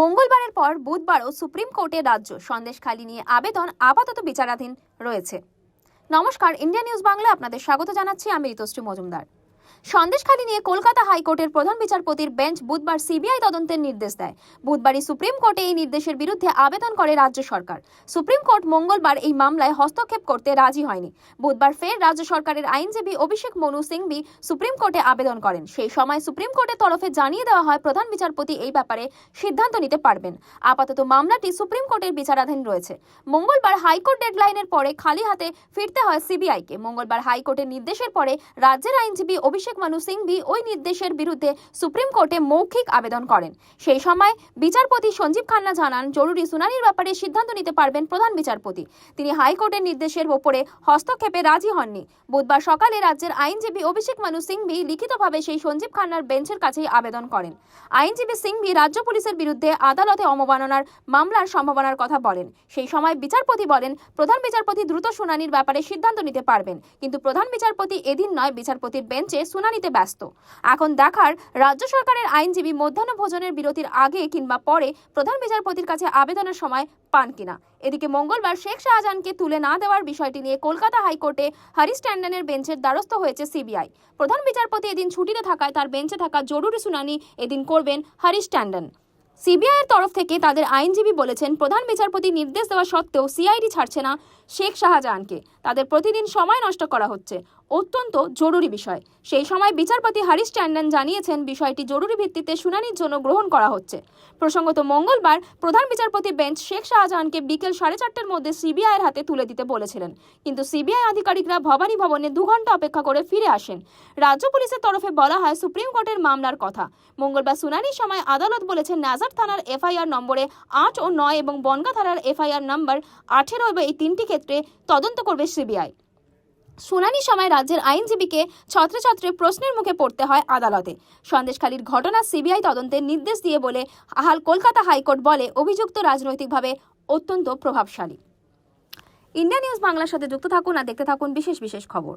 মঙ্গলবারের পর বুধবারও সুপ্রিম কোর্টে রাজ্য সন্দেশখালি নিয়ে আবেদন আপাতত বিচারাধীন রয়েছে। নমস্কার, ইন্ডিয়া নিউজ বাংলা আপনাদের স্বাগত জানাচ্ছি। আমি ঋতুশ্রী মজুমদার। সন্দেশখালি নিয়ে কলকাতা হাইকোর্টের প্রধান বিচারপতির বেঞ্চ বুধবার সিবিআই তদন্তের নির্দেশ দেয়। বুধবারই সুপ্রিম কোর্টে এই নির্দেশের বিরুদ্ধে আবেদন করে রাজ্য সরকার। সুপ্রিম কোর্ট মঙ্গলবার এই মামলায় হস্তক্ষেপ করতে রাজি হয়নি। বুধবার ফের রাজ্য সরকারের আইনজীবী অভিষেক মনু সিংবি সুপ্রিম কোর্টে আবেদন করেন। সেই সময় সুপ্রিম কোর্টের তরফে জানিয়ে দেওয়া হয়, প্রধান বিচারপতি এই ব্যাপারে সিদ্ধান্ত নিতে পারবেন। আপাতত মামলাটি সুপ্রিম কোর্টের বিচারাধীন রয়েছে। মঙ্গলবার হাইকোর্ট ডেডলাইনের পরে খালি হাতে ফিরতে হয় সিবিআইকে। মঙ্গলবার হাইকোর্টের নির্দেশের পরে রাজ্যের আইনজীবী অভিষেক মানু সিংভি ওই নির্দেশের বিরুদ্ধে সুপ্রিম কোর্টে মৌখিক আবেদন করেন। সেই সময় বিচারপতি সঞ্জীব খান্না জানান, জরুরি শুনানির ব্যাপারে সিদ্ধান্ত নিতে পারবেন প্রধান বিচারপতি। তিনি হাইকোর্টের নির্দেশের ওপরে হস্তক্ষেপে রাজি হননি। বুধবার সকালে রাজ্যের আইনজীবী অভিষেক মানু সিংভি লিখিতভাবে সেই সঞ্জীব খান্নার বেঞ্চের কাছেই আবেদন করেন। আইনজীবী সিংভি রাজ্য পুলিশের বিরুদ্ধে আদালতে অবমাননার মামলার সম্ভাবনার কথা বলেন। সেই সময় বিচারপতি বলেন, প্রধান বিচারপতি দ্রুত শুনানির ব্যাপারে সিদ্ধান্ত নিতে পারবেন, কিন্তু প্রধান বিচারপতি এদিন নয়, বিচারপতির বেঞ্চে শুনানিতে ব্যস্ত। এখন দেখার, রাজ্য সরকারের আইনজীবী মধ্যাহ্ন ভোজনের বিরতির আগে কিংবা পরে প্রধান বিচারপতির কাছে আবেদনের সময় পান কিনা। এদিকে মঙ্গলবার শেখ শাহজাহানকে তুলে না দেওয়ার বিষয়টি নিয়ে কলকাতা হাইকোর্টে হরিশ ট্যান্ডনের বেঞ্চের দ্বারস্থ হয়েছে সিবিআই। প্রধান বিচারপতি এদিন ছুটিতে থাকায় তার বেঞ্চে থাকা জরুরি শুনানি এদিন করবেন হরিশ ট্যান্ডন। সিবিআইয়ের তরফ থেকে তাদের আইনজীবী বলেছেন, প্রধান বিচারপতি নির্দেশ দেওয়া সত্ত্বেও সিআইডি ছাড়ছে না শেখ শাহজাহানকে। তাদের প্রতিদিন সময় নষ্ট করা হচ্ছে। অত্যন্ত জরুরি বিষয়। সেই সময় বিচারপতি হারিস ট্যান্ডন জানিয়েছেন, বিষয়টি জরুরি ভিত্তিতে শুনানির জন্য গ্রহণ করা হচ্ছে। প্রসঙ্গত মঙ্গলবার প্রধান বিচারপতি বেঞ্চ শেখ শাহজাহানকে বিকেল সাড়ে চারটের মধ্যে সিবিআইয়ের হাতে তুলে দিতে বলেছিলেন। কিন্তু সিবিআই আধিকারিকরা ভবানী ভবনে দু ঘণ্টা অপেক্ষা করে ফিরে আসেন। রাজ্য পুলিশের তরফে বলা হয়, সুপ্রিম কোর্টের মামলার কথা। মঙ্গলবার শুনানির সময় আদালত বলেছে নাজার থানার এফআইআর নম্বরে আট ও নয় এবং বনগা থানার এফআইআর নম্বর আঠেরো এবং এই তিনটি ক্ষেত্রে তদন্ত করবে সিবিআই। শুনানির সময় রাজ্যের আইনজীবীকে ছত্রে ছত্রে প্রশ্নের মুখে পড়তে হয় আদালতে। সন্দেশখালীর ঘটনা সিবিআই তদন্তের নির্দেশ দিয়ে বলে আহাল কলকাতা হাইকোর্ট বলে অভিযুক্ত রাজনৈতিকভাবে অত্যন্ত প্রভাবশালী। ইন্ডিয়া নিউজ বাংলার সাথে যুক্ত থাকুন আর দেখতে থাকুন বিশেষ বিশেষ খবর।